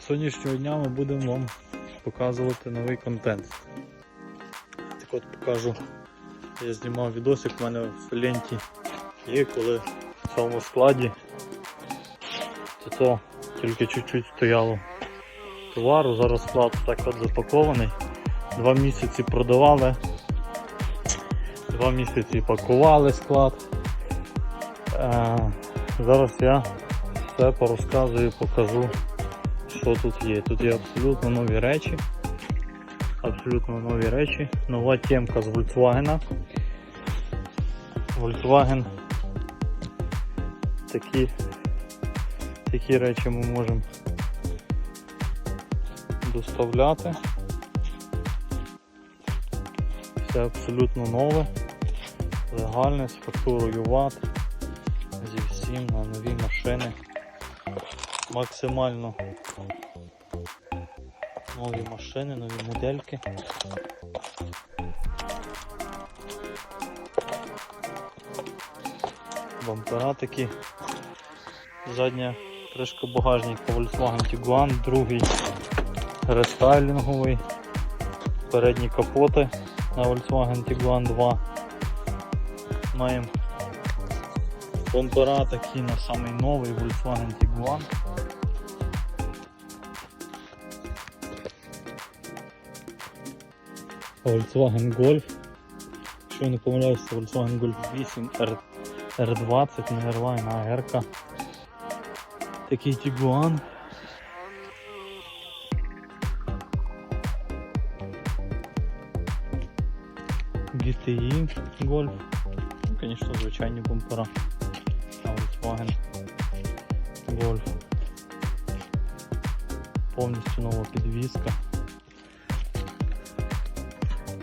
Сьогоднішнього дня ми будемо вам показувати новий контент. Так от покажу. Я знімав відосик, в мене в ленті є, коли в цьому складі то, то тільки чуть-чуть стояло товару. Зараз склад так от запакований. Два місяці продавали, два місяці пакували склад. Е, зараз я все порозказую, покажу, що тут є. Тут є абсолютно нові речі. Абсолютно нові речі. Нова темка з Volkswagen. Volkswagen такі, такі речі ми можемо доставляти. Все абсолютно нове, легальне, з фактурою ВАТ, зі всім на нові машини. Максимально нові машини, нові модельки. Бампера такі. Задня кришка багажника Volkswagen Tiguan, другий рестайлінговий. Передні капоти на Volkswagen Tiguan 2. Маємо бампера такі на самий новий Volkswagen Tiguan. Volkswagen Golf. Якщо я не помиляюся, Volkswagen Golf 8 R, R20, не Airline, а R. Такий Tiguan. GTI Golf. Ну, звісно, звичайні бампера. Volkswagen Golf. Повністю нова підвізка.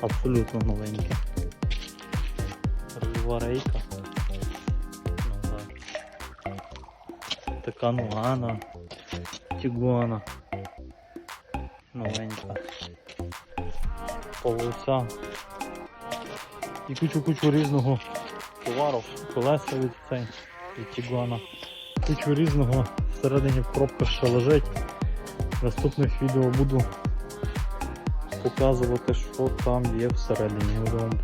Абсолютно новеньке. Рульова рейка. Ну, так. Така ногана. Тігуана. Новенька. Полоса. І кучу-кучу різного товару. Колеса від цей від Тігуана. Кучу різного всередині в пробках ще лежить. В наступних відео буду показувати, що там є всередині. Будемо вам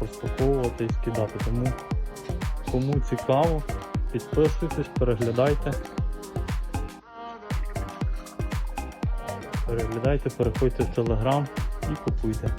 і скидати. Тому кому цікаво, підписуйтесь, переглядайте. Переглядайте, переходьте в Телеграм і купуйте.